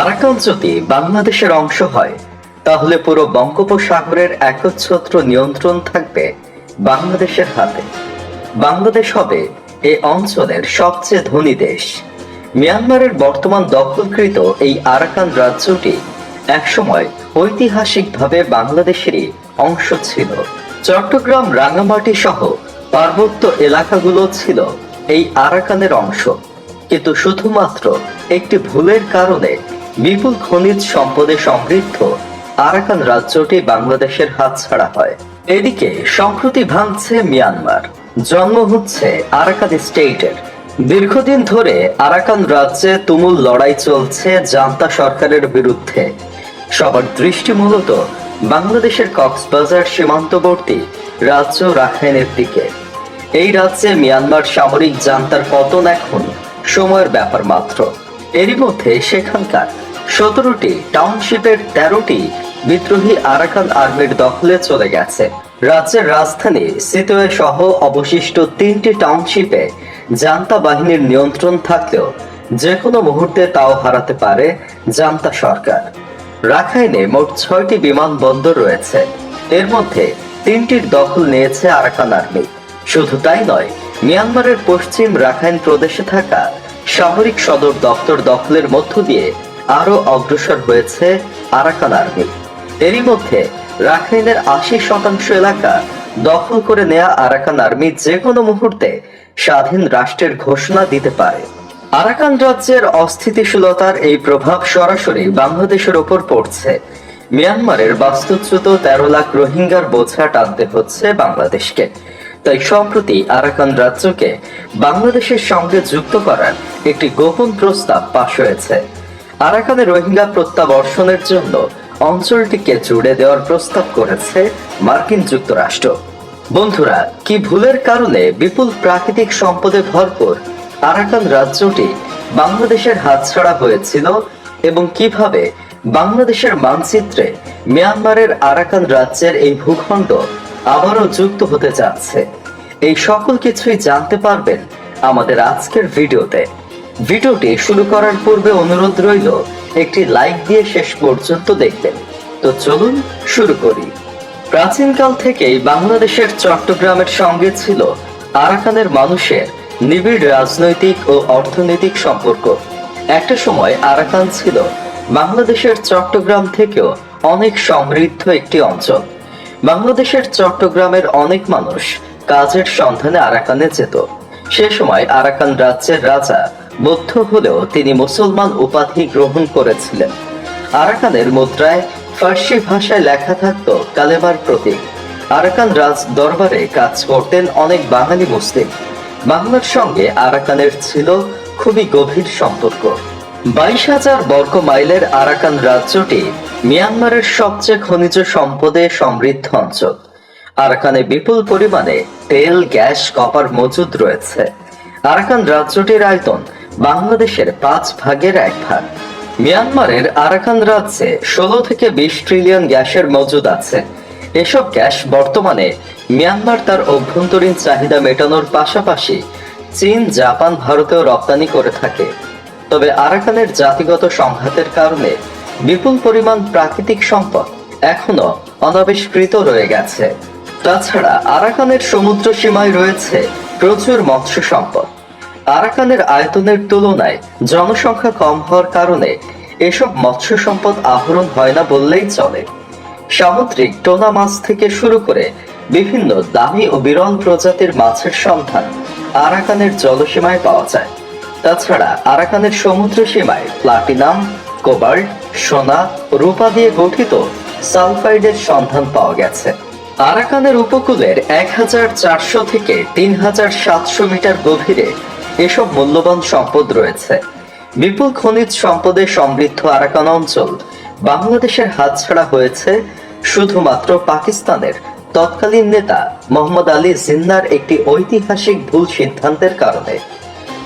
Arakan যদি বাংলাদেশের অংশ হয়, তাহলে পুরো বঙ্গোপসাগরের একচ্ছত্র নিয়ন্ত্রণ থাকবে বাংলাদেশের হাতে। বাংলাদেশ হবে এই অঞ্চলের সবচেয়ে ধনী দেশ। মিয়ানমারের বর্তমান দখলকৃত এই আরাকান রাজ্যটি একসময় ঐতিহাসিকভাবে বাংলাদেশেরই অংশ ছিল। চট্টগ্রাম রাঙামাটি সহ পার্বত্য এলাকাগুলো ছিল এই আরাকানের অংশ। কিন্তু শুধুমাত্র একটি ভুলের কারণে বিপুল খনিজ সম্পদে সমৃদ্ধ আরাকান রাজ্যটি বাংলাদেশের হাতছাড়া হয়। এদিকে সম্প্রতি ভাঙছে মিয়ানমার। জন্ম হচ্ছে আরাকান স্টেটের। দীর্ঘদিন ধরে আরাকান রাজ্যে তুমুল লড়াই চলছে জান্তা সরকারের বিরুদ্ধে। সবার দৃষ্টি মূলত বাংলাদেশের কক্সবাজার সীমান্তবর্তী রাজ্য রাখাইনের দিকে। এই রাজ্যে মিয়ানমার সামরিক জান্তার পতন এখন সময়ের ব্যাপার মাত্র। এরই মধ্যে সেখানকার সতেরোটি টাউনশিপের তেরোটি বিদ্রোহী আরাকান আর্মির দখলে চলে গেছে। রাজ্যের রাজধানী সিতোয়ে সহ অবশিষ্ট তিনটি টাউনশিপে জান্তা বাহিনীর নিয়ন্ত্রণ থাকলেও যে কোনো মুহূর্তে তাও হারাতে পারে জান্তা সরকার। রাখাইনে মোট ছয়টি বিমানবন্দর রয়েছে। এর মধ্যে তিনটির দখল নিয়েছে আরাকান আর্মি। শুধু তাই নয়, মিয়ানমারের পশ্চিম রাখাইন প্রদেশে থাকা সামরিক সদর দপ্তর দখলের মধ্য দিয়ে আরও অগ্রসর হয়েছে আরাকান আর্মি। এরই মধ্যে রাখাইনের আশি শতাংশ এলাকা দখল করে নেয়া আরাকান আর্মি যে কোনো মুহূর্তে স্বাধীন রাষ্ট্রের ঘোষণা দিতে পারে। আরাকান রাজ্যের অস্থিতিশীলতার এই প্রভাব সরাসরি বাংলাদেশের ওপর পড়ছে। মিয়ানমারের বাস্তুচ্যুত তেরো লাখ রোহিঙ্গার বোঝা টানতে হচ্ছে বাংলাদেশকে। তাই সম্প্রতি আরাকান রাজ্যকে বাংলাদেশের সঙ্গে যুক্ত করার একটি গোপন প্রস্তাব পাশ হয়েছে। আরাকানে রোহিঙ্গা প্রত্যাবর্ষণের জন্য অঞ্চলটিকে জুড়ে দেওয়ার প্রস্তাব করেছে মার্কিন যুক্তরাষ্ট্র। বন্ধুরা, কি ভুলের কারণে বিপুল প্রাকৃতিক সম্পদে ভরপুর আরাকান রাজ্যটি বাংলাদেশের হাতছাড়া হয়েছিল এবং কীভাবে বাংলাদেশের মানচিত্রে মিয়ানমারের আরাকান রাজ্যের এই ভূখণ্ড আবারও যুক্ত হতে যাচ্ছে? এই সকল কিছুই জানতে পারবেন আমাদের আজকের ভিডিওতে। ভিডিওটি শুরু করার পূর্বে অনুরোধ রইল, একটি লাইক দিয়ে শেষ পর্যন্ত দেখবেন। তো চলুন শুরু করি। প্রাচীনকাল থেকেই বাংলাদেশের চট্টগ্রামের সঙ্গে ছিল আরাকানের মানুষের নিবিড় রাজনৈতিক ও অর্থনৈতিক সম্পর্ক। একটা সময় আরাকান ছিল বাংলাদেশের চট্টগ্রাম থেকেও অনেক সমৃদ্ধ একটি অঞ্চল। বাংলাদেশের চট্টগ্রামের অনেক মানুষ কাজের সন্ধানে আরাকানে যেত। সে সময় আরাকান রাজ্যের রাজা বৌদ্ধ হলেও তিনি মুসলমান উপাধি গ্রহণ করেছিলেন। আরাকানের মুদ্রায় ফার্সি ভাষায় লেখা থাকত কালেমার প্রতীক। আরাকান রাজ দরবারে কাজ করতেন অনেক বাঙালি মুসলিম। বাংলার সঙ্গে আরাকানের ছিল খুবই গভীর সম্পর্ক। বাইশ হাজার বর্গ মাইলের আরাকান রাজ্যটি মিয়ানমারের সবচেয়ে খনিজ সম্পদে সমৃদ্ধ অঞ্চল। আরাকানে বিপুল পরিমাণে তেল, গ্যাস, কপার মজুদ রয়েছে। আরাকান রাজ্যটির আয়তন বাংলাদেশের পাঁচ ভাগের এক ভাগ। মিয়ানমারের আরাকান রাজ্যে ষোলো থেকে বিশ ট্রিলিয়ন গ্যাসের মজুদ আছে। এসব গ্যাস বর্তমানে মিয়ানমার তার অভ্যন্তরীণ চাহিদা মেটানোর পাশাপাশি চীন, জাপান, ভারতেও রপ্তানি করে থাকে। তবে আরাকানের জাতিগত সংঘাতের কারণে বিপুল পরিমাণ প্রাকৃতিক সম্পদ এখনও অনাবিষ্কৃত রয়ে গেছে। তাছাড়া আরাকানের সমুদ্র সীমায় রয়েছে প্রচুর মৎস্য সম্পদ। আরাকানের আয়তনের তুলনায় জনসংখ্যা কম হওয়ার কারণে এসব মৎস্য সম্পদ আহরণ হয় না বললেই চলে। সামুদ্রিক টোনা মাছ থেকে শুরু করে বিভিন্ন দামি ও বিরল প্রজাতির মাছের সন্ধান আরাকানের জলসীমায় পাওয়া যায়। তাছাড়া আরাকানের সমুদ্র সীমায় প্লাটিনাম, কোবাল্ট, সোনা, রূপা দিয়ে গঠিত সালফাইডের সন্ধান পাওয়া গেছে। আরাকানের উপকূলের এক হাজার চারশো থেকে তিন হাজার সাতশো মিটার গভীরে এসব মূল্যবান সম্পদ রয়েছে। বিপুল খনিজ সম্পদে সমৃদ্ধ আরাকান অঞ্চল বাংলাদেশের হাতছাড়া হয়েছে শুধুমাত্র পাকিস্তানের তৎকালীন নেতা মোহাম্মদ আলী জিন্নার একটি ঐতিহাসিক ভুল সিদ্ধান্তের কারণে।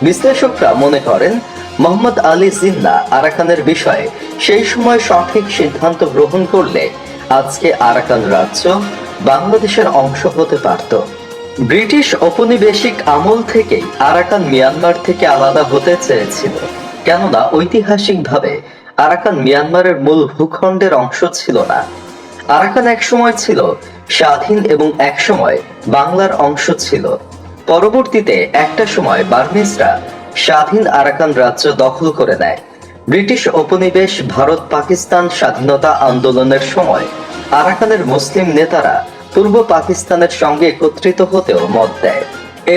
বিশ্লেষকরা মনে করেন, মোহাম্মদ আলী জিন্না আরাকানের বিষয়ে সেই সময় সঠিক সিদ্ধান্ত গ্রহণ করলে আজকে আরাকান রাজ্য বাংলাদেশের অংশ হতে পারত। ব্রিটিশ ঔপনিবেশিক আমল থেকেই আরাকান মিয়ানমার থেকে আলাদা হতে চেয়েছিল। কেননা ঐতিহাসিকভাবে আরাকান মিয়ানমারের মূল ভূখণ্ডের অংশ ছিল না। আরাকান একসময় ছিল স্বাধীন এবং একসময় বাংলার অংশ ছিল। পরবর্তীতে একটা সময় বার্মিজরা স্বাধীন আরাকান রাজ্য দখল করে নেয়। ব্রিটিশ উপনিবেশ ভারত পাকিস্তান স্বাধীনতা আন্দোলনের সময় আরাকানের মুসলিম নেতারা পূর্ব পাকিস্তানের সঙ্গে একত্রিত হতেও মত দেয়।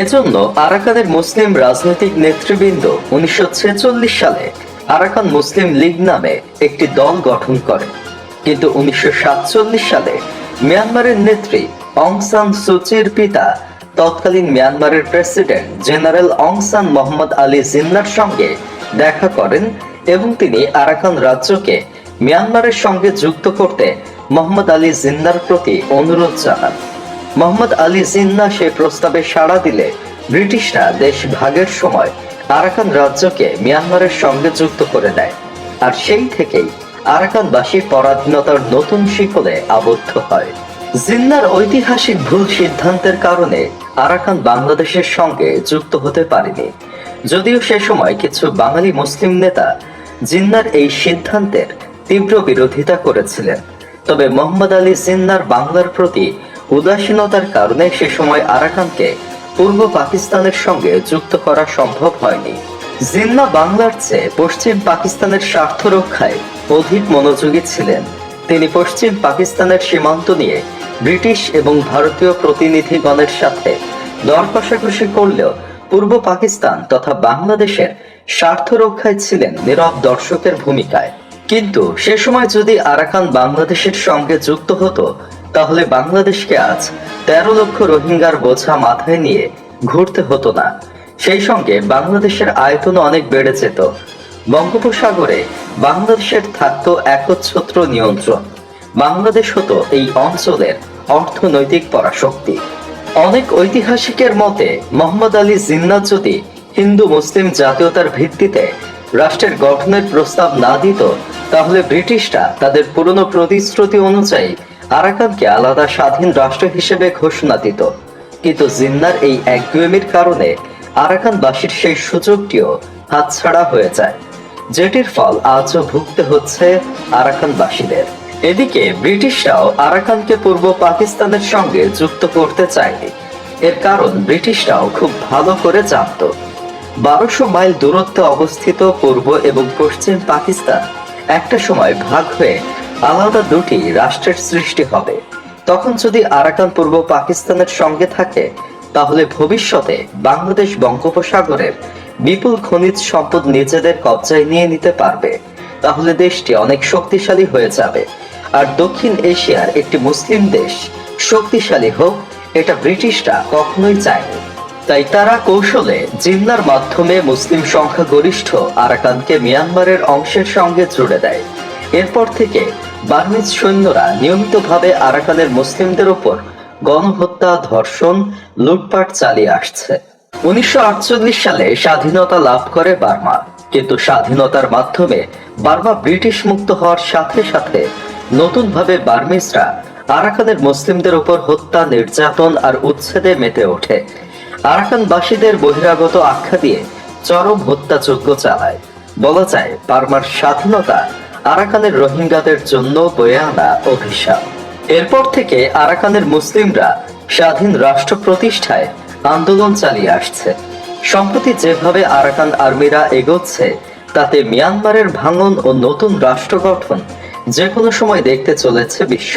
এজন্য আরাকানের মুসলিম রাজনৈতিক নেতৃবৃন্দ উনিশশো সালে আরাকান মুসলিম লীগ নামে একটি দল গঠন করে। কিন্তু উনিশশো সালে মিয়ানমারের নেত্রী অং সান সুচির পিতা, তৎকালীন মিয়ানমারের president general Aung San Mohammad Ali জিন্নার সঙ্গে দেখা করেন এবং তিনি আরাকান রাজ্যকে মিয়ানমারের সঙ্গে যুক্ত করতে মোহাম্মদ আলী জিন্নার প্রতি অনুরোধ জানান। মোহাম্মদ আলী জিন্না সেই প্রস্তাবে সাড়া দিলে ব্রিটিশরা দেশ ভাগের সময় আরাকান রাজ্যকে মিয়ানমারের সঙ্গে যুক্ত করে দেয় আর সেই থেকেই আরাকানবাসী পরাধীনতার নতুন শিকলে আবদ্ধ হয়। জিন্নার ঐতিহাসিক ভুল সিদ্ধান্তের কারণে আরাকান বাংলাদেশের সঙ্গে যুক্ত হতে পারেনি। যদিও সে সময় কিছু বাঙালি মুসলিম নেতা জিন্নার এই সিদ্ধান্তের তীব্র বিরোধিতা করেছিলেন। তবে মোহাম্মদ আলী জিন্নার বাংলার প্রতি উদাসীনতার কারণে সে সময় আরাকানকে পূর্ব পাকিস্তানের সঙ্গে যুক্ত করা সম্ভব হয়নি। জিন্না বাংলার চেয়ে পশ্চিম পাকিস্তানের স্বার্থ রক্ষায় অধিক মনোযোগী ছিলেন। তিনি পশ্চিম পাকিস্তানের সীমান্ত নিয়ে ব্রিটিশ এবং ভারতীয় প্রতিনিধিগণের সাথে দর কষাকষি করলেও পূর্ব পাকিস্তান তথা বাংলাদেশের স্বার্থ রক্ষায় ছিলেন নীরব দর্শকের ভূমিকায়। কিন্তু সে সময় যদি আরাকান বাংলাদেশের সঙ্গে যুক্ত হতো, তাহলে বাংলাদেশকে আজ তেরো লক্ষ রোহিঙ্গার বোঝা মাথায় নিয়ে ঘুরতে হতো না। সেই সঙ্গে বাংলাদেশের আয়তন অনেক বেড়ে যেত। বঙ্গোপসাগরে বাংলাদেশের থাকতো একচ্ছত্র নিয়ন্ত্রণ। বাংলাদেশ হতো এই অঞ্চলের অর্থনৈতিক পরাশক্তি। অনেক ঐতিহাসিকের মতে, মোহাম্মদ আলী জিন্নাহ যদি হিন্দু, মুসলিম জাতীয়তার ভিত্তিতে রাষ্ট্রের গঠনের প্রস্তাব না দিত তাহলে ব্রিটিশরা তাদের পুরনো প্রতিশ্রুতি অনুযায়ী আরাকানকে আলাদা স্বাধীন রাষ্ট্র হিসেবে ঘোষণা দিত। কিন্তু জিন্নার এই একগুয়েমির কারণে আরাকানবাসীর সেই সুযোগটিও হাতছাড়া হয়ে যায়। যেটির ফল আজও ভুগতে হচ্ছে আরাকানবাসীদের। এদিকে ব্রিটিশরাও আরাকানকে পূর্ব পাকিস্তানের সঙ্গে যুক্ত করতে চায়নি। এর কারণ ব্রিটিশরাও খুব ভালো করে জানত। বারোশো মাইল দূরত্বে অবস্থিত পূর্ব এবং পশ্চিম পাকিস্তান একটা সময় ভাগ হয়ে আলাদা দুটি রাষ্ট্রের সৃষ্টি হবে। তখন যদি আরাকান পূর্ব পাকিস্তানের সঙ্গে থাকে, তাহলে ভবিষ্যতে বাংলাদেশ বঙ্গোপসাগরের বিপুল খনিজ সম্পদ নিজেদের কবজায় নিয়ে নিতে পারবে। তাহলে দেশটি অনেক শক্তিশালী হয়ে যাবে। আর দক্ষিণ এশিয়ার একটি মুসলিম দেশ শক্তিশালী হোক, এটা ব্রিটিশরা কখনোই চায়নি। তাই তারা কৌশলে জিন্নার মাধ্যমে মুসলিম সংখ্যাগরিষ্ঠ আরাকানকে মিয়ানমারের অংশের সঙ্গে জুড়ে দেয়। এরপর থেকে বার্মিজ সৈন্যরা নিয়মিতভাবে আরাকানের মুসলিমদের উপর গণহত্যা, ধর্ষণ, লুটপাট চালিয়ে আসছে। উনিশশো আটচল্লিশ সালে স্বাধীনতা লাভ করে বার্মা, কিন্তু স্বাধীনতার মাধ্যমে বার্মা ব্রিটিশ মুক্ত হওয়ার সাথে সাথে নতুনভাবে বার্মিজরা আরাকানের মুসলিমদের উপর হত্যা, নির্যাতন আর উচ্ছেদে মেতে ওঠে। আরাকানবাসীদের বহিরাগত আখ্যা দিয়ে চরম হত্যাযজ্ঞ চালায়। বলা যায়, বার্মার স্বাধীনতা আরাকানের রোহিঙ্গাদের জন্য বয়ে আনা অভিশাপ। এরপর থেকে আরাকানের মুসলিমরা স্বাধীন রাষ্ট্র প্রতিষ্ঠায় আন্দোলন চালিয়ে আসছে। সম্প্রতি যেভাবে আরাকান আর্মিরা এগোচ্ছে, তাতে মিয়ানমারের ভাঙন ও নতুন রাষ্ট্র গঠন যে কোনো সময় দেখতে চলেছে বিশ্ব।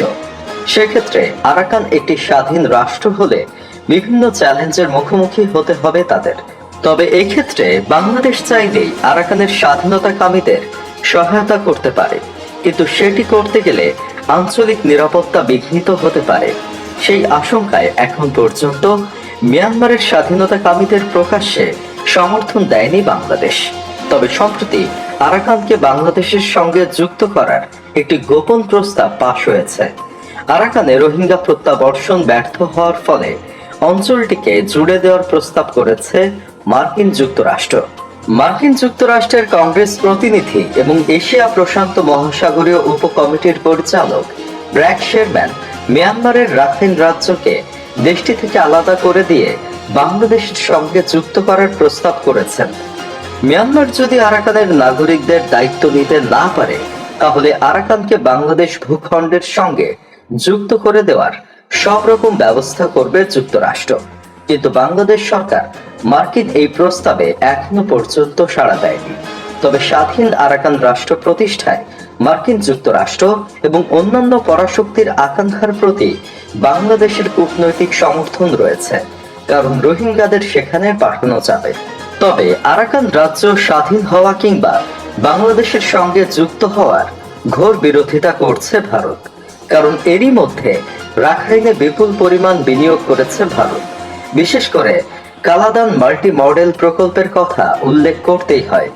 সেক্ষেত্রে আরাকান একটি স্বাধীন রাষ্ট্র হলে বিভিন্ন চ্যালেঞ্জের মুখোমুখি হতে হবে তাদের। তবে এক্ষেত্রে বাংলাদেশ চাইলেই আরাকানের স্বাধীনতাকামীদের সহায়তা করতে পারে। কিন্তু সেটি করতে গেলে আঞ্চলিক নিরাপত্তা বিঘ্নিত হতে পারে। সেই আশঙ্কায় এখন পর্যন্ত মিয়ানমারের স্বাধীনতাকামীদের প্রকাশ্যে সমর্থন দেয়নি বাংলাদেশ। তবে সম্প্রতি আরাকানকে বাংলাদেশের সঙ্গে যুক্ত করার একটি গোপন প্রস্তাব পাশ হয়েছে। আরাকানে রোহিঙ্গা প্রত্যাবর্ষণ ব্যর্থ হওয়ার ফলে অঞ্চলটিকে জুড়ে দেওয়ার প্রস্তাব করেছে মার্কিন যুক্তরাষ্ট্র। মার্কিন যুক্তরাষ্ট্রের কংগ্রেস প্রতিনিধি এবং এশিয়া প্রশান্ত মহাসাগরীয় উপকমিটির পরিচালক ব্র্যাক শেরম্যান মিয়ানমারের রাখাইন রাজ্যকে দেশটি থেকে আলাদা করে দিয়ে বাংলাদেশের সঙ্গে যুক্ত করার প্রস্তাব করেছেন। মিয়ানমার যদি আরাকানের নাগরিকদের দায়িত্ব নিতে না পারে, তাহলে আরাকানকে বাংলাদেশ ভূখণ্ডের সঙ্গে যুক্ত করে দেওয়ার সব রকম ব্যবস্থা করবে যুক্তরাষ্ট্র। কিন্তু বাংলাদেশ সরকার মার্কিন এই প্রস্তাবে এখনও পর্যন্ত সাড়া দেয়নি। তবে স্বাধীন আরাকান রাষ্ট্র প্রতিষ্ঠায় মার্কিন যুক্তরাষ্ট্র এবং অন্যান্য পরাশক্তির আকাঙ্ক্ষার প্রতি বাংলাদেশের কূটনৈতিক সমর্থন রয়েছে, কারণ রোহিঙ্গাদের সেখানে পাঠানো যাবে। তবে আরাকান রাজ্য স্বাধীন হওয়া কিংবা বাংলাদেশের সঙ্গে যুক্ত হওয়ার ঘোর বিরোধিতা করছে ভারত। কারণ এরই মধ্যে রাখাইনে বিপুল পরিমাণ বিনিয়োগ করেছে ভারত। বিশেষ করে কালাদান মাল্টি মডেল প্রকল্পের কথা উল্লেখ করতেই হয়।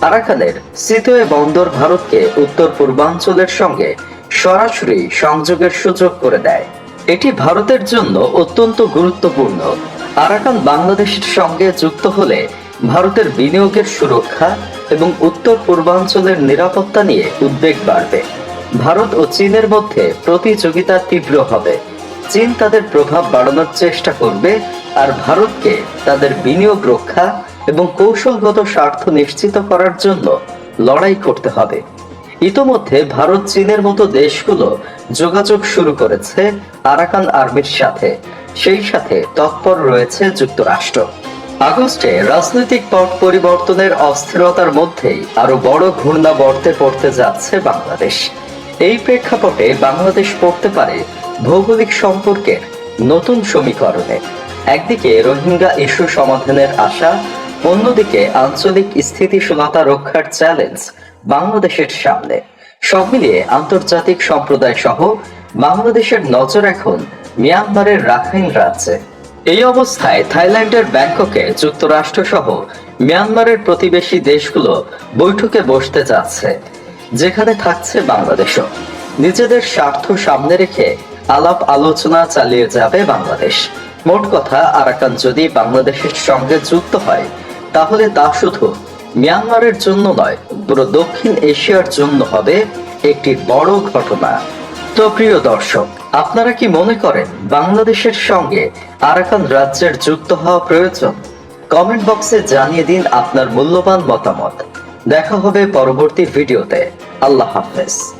আরাকানের সিতোয়ে বন্দর ভারতকে উত্তর পূর্বাঞ্চলের সঙ্গে সরাসরি সংযোগের সুযোগ করে দেয়। এটি ভারতের জন্য অত্যন্ত গুরুত্বপূর্ণ। আরাকান বাংলাদেশের সঙ্গে যুক্ত হলে ভারতের বিনিয়োগের সুরক্ষা এবং উত্তর পূর্বাঞ্চলের নিরাপত্তা নিয়ে উদ্বেগ বাড়বে। ভারত ও চীনের মধ্যে প্রতিযোগিতা তীব্র হবে। চীন তাদের প্রভাব বাড়ানোর চেষ্টা করবে আর ভারতকে তাদের বিনিয়োগ রক্ষা এবং কৌশলগত স্বার্থ নিশ্চিত করার জন্য লড়াই করতে হবে। ইতোমধ্যে ভারত চীনের মতো দেশগুলো যোগাযোগ শুরু করেছে আরাকান আর্মির সাথে। সেই সাথে তৎপর রয়েছে যুক্তরাষ্ট্র। আগস্টে রাজনৈতিক পট পরিবর্তনের অস্থিরতার মধ্যেই আরও বড় ঘূর্ণাবর্তে পড়তে যাচ্ছে বাংলাদেশ। এই প্রেক্ষাপটে বাংলাদেশ পড়তে পারে ভৌগোলিক সম্পর্কের নতুন সমীকরণে। একদিকে রোহিঙ্গা ইস্যু সমাধানের আশা, অন্যদিকে আঞ্চলিক স্থিতিশীলতা রক্ষার চ্যালেঞ্জ বাংলাদেশের সামনে। সব মিলিয়ে আন্তর্জাতিক সম্প্রদায় সহ বাংলাদেশের নজর এখন মিয়ানমারের রাখাইন রাজ্যে। এই অবস্থায় থাইল্যান্ডের ব্যাংককে যুক্তরাষ্ট্র সহ মিয়ানমারের প্রতিবেশী দেশগুলো বৈঠকে বসতে যাচ্ছে। যেখানে থাকছে বাংলাদেশও। নিজেদের স্বার্থ সামনে রেখে আলাপ আলোচনা চালিয়ে যাবে বাংলাদেশ। মোট কথা, আরাকান যদি বাংলাদেশের সঙ্গে যুক্ত হয়, তাহলে তা শুধু মিয়ানমারের জন্য নয়, পুরো দক্ষিণ এশিয়ার জন্য হবে একটি বড় ঘটনা। তো প্রিয় দর্শক, আপনারা কি মনে করেন বাংলাদেশের সঙ্গে আরাকান রাজ্যের যুক্ত হওয়া প্রয়োজন? কমেন্ট বক্সে জানিয়ে দিন আপনার মূল্যবান মতামত। দেখা হবে পরবর্তী ভিডিওতে। আল্লাহ হাফেজ।